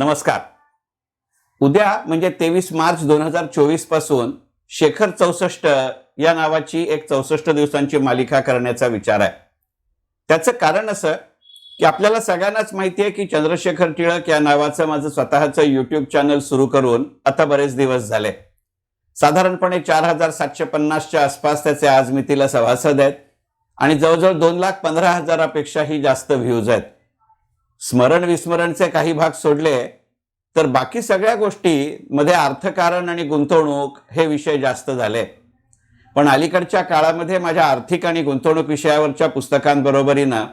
नमस्कार. उद्या म्हणजे तेवीस मार्च दोन हजार चोवीसपासून शेखर चौसष्ट या नावाची एक चौसष्ट दिवसांची मालिका करण्याचा विचार आहे. त्याचं कारण असं की आपल्याला सगळ्यांनाच माहिती आहे की चंद्रशेखर टिळक या नावाचं माझं स्वतःचं यूट्यूब चॅनल सुरू करून आता बरेच दिवस झाले. साधारणपणे चार हजार सातशे पन्नासच्या आसपास त्याचे आज मितीला सभासद आहेत आणि जवळजवळ दोन लाख पंधरा हजारापेक्षाही जास्त व्ह्यूज आहेत. स्मरण विस्मरणचे काही भाग सोडले तर बाकी सगळ्या गोष्टी मध्ये अर्थकारण आणि गुंतवणूक हे विषय जास्त झाले. पण अलीकडच्या काळामध्ये माझ्या आर्थिक आणि गुंतवणूक विषयावरच्या पुस्तकांबरोबरीनं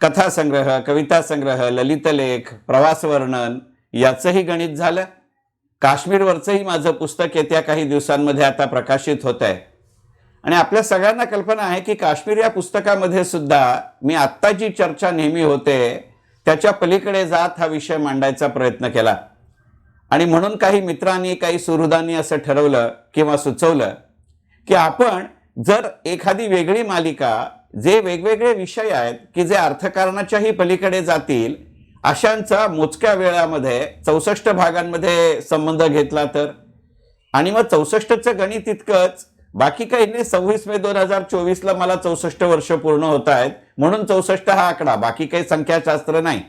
कथासंग्रह कविता संग्रह ललितलेख प्रवास वर्णन याचंही गणित झालं. काश्मीरवरचंही माझं पुस्तक येत्या काही दिवसांमध्ये आता प्रकाशित होत आहे आणि आपल्या सगळ्यांना कल्पना आहे की काश्मीर या पुस्तकामध्ये सुद्धा मी आत्ता जी चर्चा नेहमी होते त्याच्या पलीकडे जात हा विषय मांडायचा प्रयत्न केला. आणि म्हणून काही मित्रांनी काही सुहृदांनी असं ठरवलं किंवा सुचवलं की आपण जर एखादी वेगळी मालिका जे वेगवेगळे विषय आहेत की जे अर्थकारणाच्याही पलीकडे जातील अशांचा मोजक्या वेळामध्ये चौसष्ट भागांमध्ये संबंध घेतला तर? आणि मग चौसष्टचं गणित इतकंच बाकी काही नाही सव्वीस मे दोन हजार चोवीसला मला चौसष्ट वर्ष पूर्ण होत आहेत म्हणून चौसष्ट हा आकडा बाकी काही संख्याशास्त्र नाही.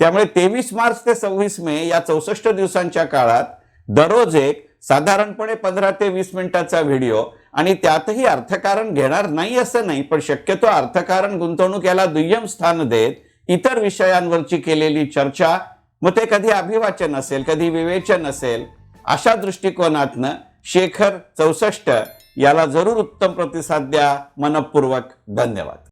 त्यामुळे तेवीस मार्च ते सव्वीस मे या चौसष्ट दिवसांच्या काळात दररोज एक साधारणपणे पंधरा ते वीस मिनिटाचा व्हिडिओ आणि त्यातही अर्थकारण घेणार नाही असं नाही पण शक्यतो अर्थकारण गुंतवणूक याला दुय्यम स्थान देत इतर विषयांवरची केलेली चर्चा मग ते कधी अभिवाचन असेल कधी विवेचन असेल अशा दृष्टिकोनातनं शेखर चौसष्ट याला जरूर उत्तम प्रतिसाद द्या. मनपूर्वक धन्यवाद.